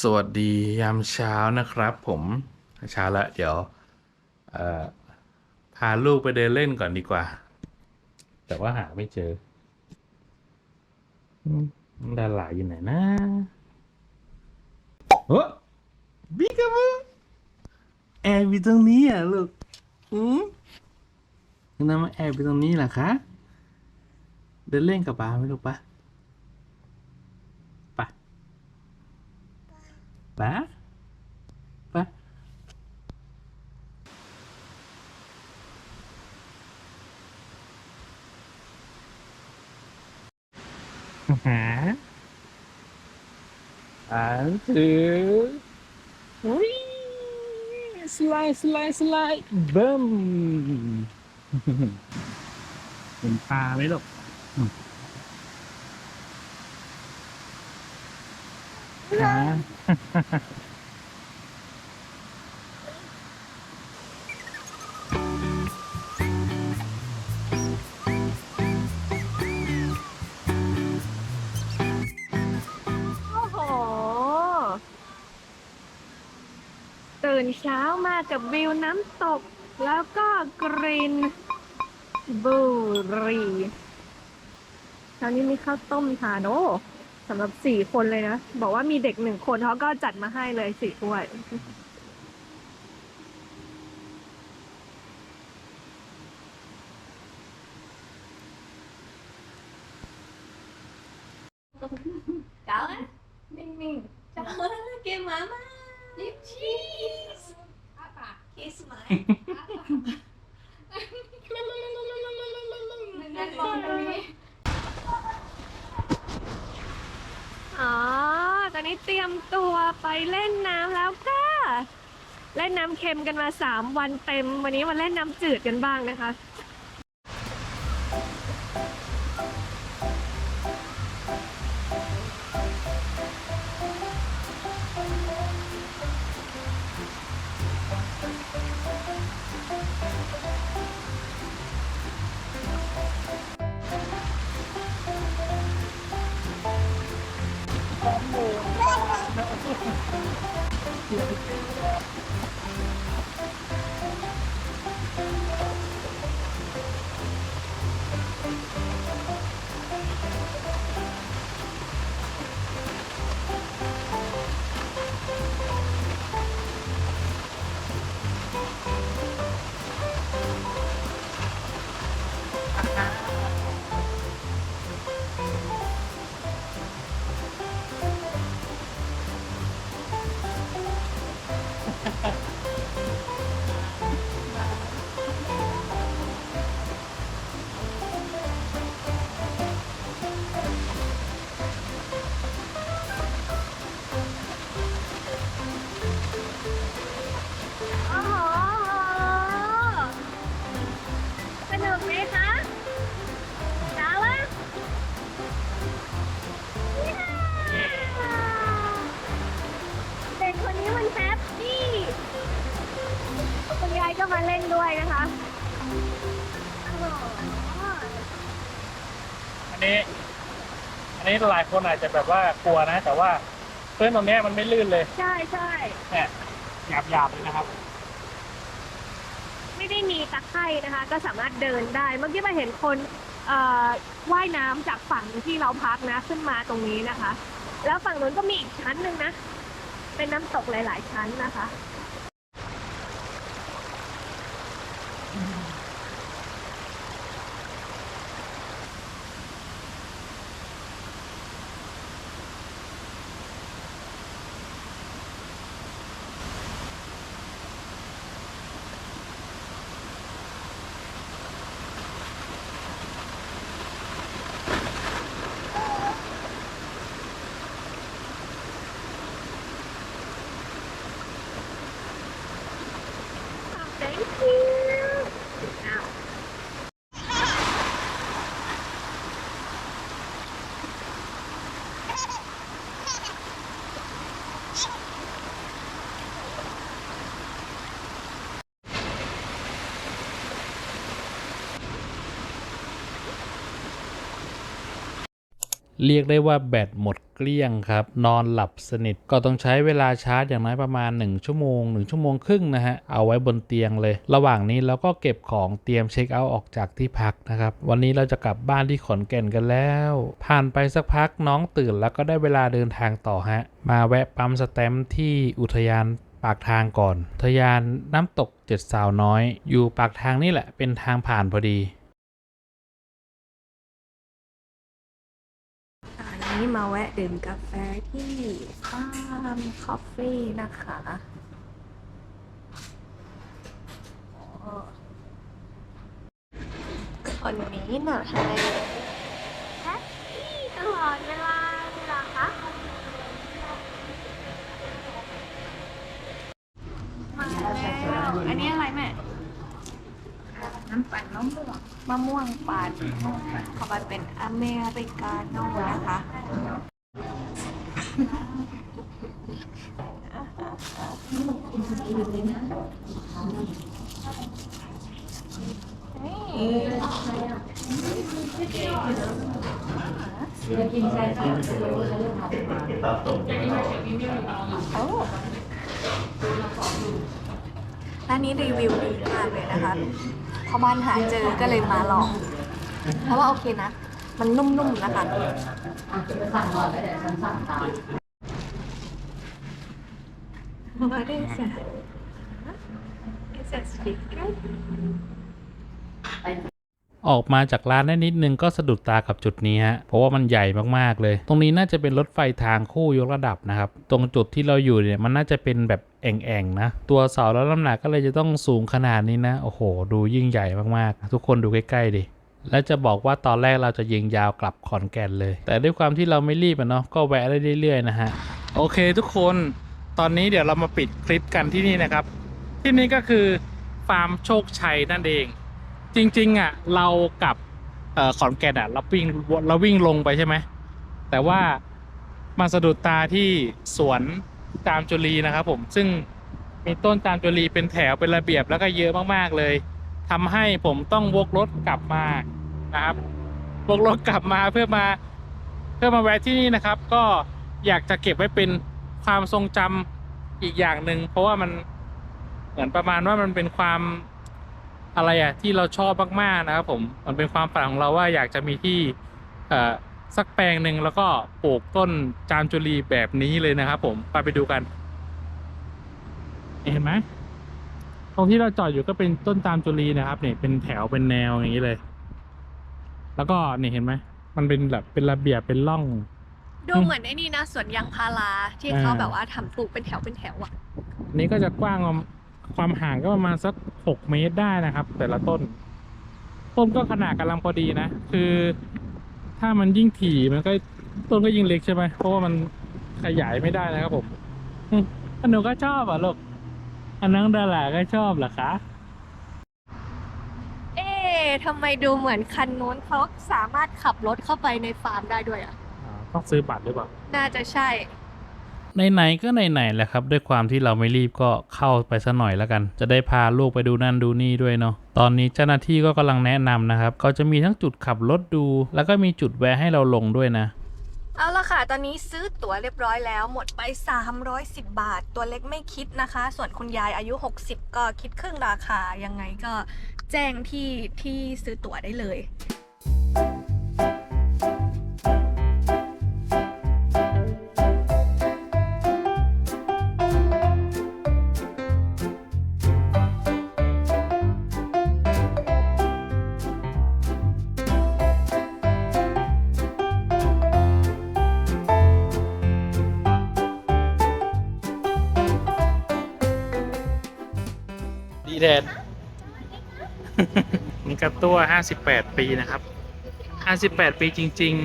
สวัสดียามเช้านะครับผมเช้าละเดี๋ยวพาลูกไปเดินเล่นก่อนดีกว่า แต่ว่าหาไม่เจอดาราอยู่ไหนนะโอ้บิ๊กบูแอบอยู่ตรงนี้อะลูกอืมน้ำมาแอบอยู่ตรงนี้เหรอคะ เดินเล่นกับป้าไหมลูกปะปะ ปะปะหาอ่านถือวิ่งสไลด์สไลด์สไลด์เบิ้มเห็ นปลาไหมลูกอืมหาโอ้โห ตื่นเช้ามากับวิวน้ำตก แล้วก็กรีนบุรีคราวนี้มีข้าวต้มทานโอ้ สำหรับสี่คนเลยนะ บอกว่ามีเด็กหนึ่งคนเขาก็จัดมาให้เลยสี่ถ้วย Jalan? Ning-ning. Jalan lagi mama. Lip cheese. Apa? Kiss my. Dengan mommy. อ๋อ ตอนนี้เตรียมตัวไปเล่นน้ำแล้วค่ะ เล่นน้ำเค็มกันมาสามวันเต็ม วันนี้มาเล่นน้ำจืดกันบ้างนะคะ Thank you. นนี้อันนี้หลายคนอาจจะแบบว่ากลัวนะ แต่ว่าพื้นตรงเนี้ยมันไม่ลื่นเลยใช่ใช่เนี่ยหยาบหยาบๆเลยนะครับ ไม่ได้มีตะไคร่นะคะ ก็สามารถเดินได้เมื่อกี้มาเห็นคนเอ่อว่ายน้ำจากฝั่งที่เราพักนะ ขึ้นมาตรงนี้นะคะ แล้วฝั่งนู้นก็มีอีกชั้นหนึ่งนะ เป็นน้ำตกหลาย ๆ ชั้นนะคะ Thank you อ้าว เรียกได้ว่าแบตหมดเกลี้ยงครับ นอนหลับสนิทก็ต้องใช้เวลาชาร์จอย่างน้อยประมาณ 1 ชั่วโมง 1 ชั่วโมงครึ่งนะฮะ เอาไว้บนเตียงเลย ระหว่างนี้เราก็เก็บของเตรียมเช็คเอาท์ออกจากที่พักนะครับ วันนี้เราจะกลับบ้านที่ขอนแก่นกันแล้ว ผ่านไปสักพักน้องตื่นแล้วก็ได้เวลาเดินทางต่อฮะ มาแวะปั๊มสแตมป์ที่อุทยานปากทางก่อนอุทยานน้ำตกเจ็ดสาวน้อย อยู่ปากทางนี่แหละเป็นทางผ่านพอดี นนี้มาแวะดื่มกาแฟที่ฟาร์มคอฟฟี่นะคะอ๋อคนนี้หน่อยแฮปปี้ตลอดเวลาเลยเหรอคะมาแล้วอันนี้อะไรแม่ น้ำปั่นมะม่วงมะม่วงปั่นขอไปเป็นอเมริกาโน่นะคะ อัร้านนี้รีวิวดีมากเลยนะคะพอบ้านหาเจอก็เลยมาลอง เพราะว่าโอเคนะ มันนุ่มๆนะคะ อะจะไปสั่งก่อนแล้วเดี๋ยวฉันสั่งตาม What is that? Is that sticker? ออกมาจากร้านได้นิดนึงก็สะดุดตากับจุดนี้ฮะ เพราะว่ามันใหญ่มากๆเลย ตรงนี้น่าจะเป็นรถไฟทางคู่ยกระดับนะครับ ตรงจุดที่เราอยู่เนี่ยมันน่าจะเป็นแบบแอ่งๆนะ ตัวเสาแล้วน้ำหนักก็เลยจะต้องสูงขนาดนี้นะ โอ้โห ดูยิ่งใหญ่มากๆ ทุกคนดูใกล้ๆดิและจะบอกว่าตอนแรกเราจะยิงยาวกลับขอนแก่นเลย แต่ด้วยความที่เราไม่รีบอะเนาะก็แวะได้เรื่อยๆนะฮะ โอเคทุกคน ตอนนี้เดี๋ยวเรามาปิดคลิปกันที่นี่นะครับ ที่นี่ก็คือฟาร์มโชคชัยนั่นเอง จริงๆอะเรากับออขอนแก่นอะเราวิ่งเราวิ่งลงไปใช่ไหมแต่ว่ามาสะดุดตาที่สวนจามจุลีนะครับ ผมซึ่งมีต้นจามจุลีเป็นแถวเป็นระเบียบแล้วก็เยอะมากๆเลยทำให้ผมต้องวกรถกลับมานะครับวกรถกลับมาเพื่อมา เพื่อมาแวะที่นี่นะครับ ก็อยากจะเก็บไว้เป็น ความทรงจำอีกอย่างหนึ่งเพราะว่ามันเหมือนประมาณว่ามันเป็นความอะไรอะที่เราชอบมากๆนะครับผมมันเป็นความฝันของเราว่าอยากจะมีที่เอสักแปลงหนึ่งแล้วก็ปลูกต้นจามจุลีแบบนี้เลยนะครับ ผมไปไปดูกัน เห็นไหมตรงที่เราจอดอยู่ก็เป็นต้นจามจุลีนะครับเนี่ยเป็นแถวเป็นแนวอย่างนี้เลย แล้วก็เนี่ยเห็นไหมมันเป็นแบบเป็นระเบียบเป็นร่อง ดูเหมือนไอ้นี่นะสวนยางพาราที่เขาอ่าแบบว่าทำปลูกเป็นแถวเป็นแถวอะอันนี้ก็จะกว้างความความห่างก็ประมาณสักหกเมตรได้นะครับ แต่ละต้น ต้นก็ขนาดกำลังพอดีนะ คือ ถ้ามันยิ่งถี่มันก็ต้นก็ยิ่งเล็กใช่ไหมเพราะว่ามันขยายไม่ได้นะครับผมอืมอันหนูก็ชอบอะลูกอันน้องดาราก็ชอบเหรอคะ เอ๊ะทำไมดูเหมือนคันนู้นเขาสามารถขับรถเข้าไปในฟาร์มได้ด้วยอะอ่า ต้องซื้อบัตรหรือเปล่า น่าจะใช่ ไหนๆก็ไหนๆแหละครับ ด้วยความที่เราไม่รีบก็เข้าไปสักหน่อยแล้วกัน จะได้พาลูกไปดูนั่นดูนี่ด้วยเนาะตอนนี้เจ้าหน้าที่ก็กำลังแนะนำนะครับก็จะมีทั้งจุดขับรถดู แล้วก็มีจุดแวะให้เราลงด้วยนะ เอาละค่ะ ตอนนี้ซื้อตั๋วเรียบร้อยแล้ว หมดไป 310 บาท ตัวเล็กไม่คิดนะคะ ส่วนคุณยายอายุ 60 ก็คิดครึ่งราคา ยังไงก็แจ้งที่ที่ซื้อตั๋วได้เลย แดด นี่กระตัวห้าสิบแปดปีนะครับห้าสิบแปดปีจริง ๆ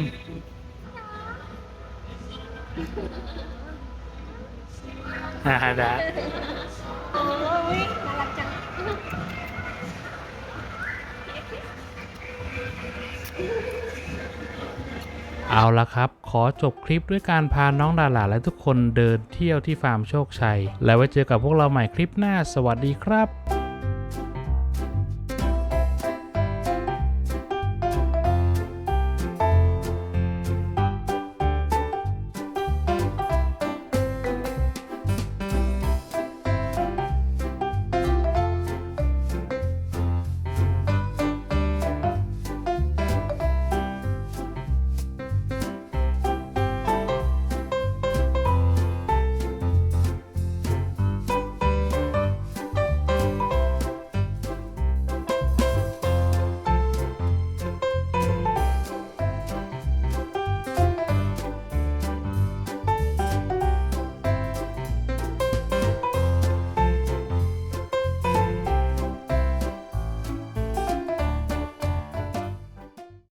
ฮ่าฮ่าดาโอ้ยน่ารักจังเอาละครับ ขอจบคลิปด้วยการพาน้องดาราและทุกคนเดินเที่ยวที่ฟาร์มโชคชัย แล้วไว้เจอกับพวกเราใหม่คลิปหน้า สวัสดีครับ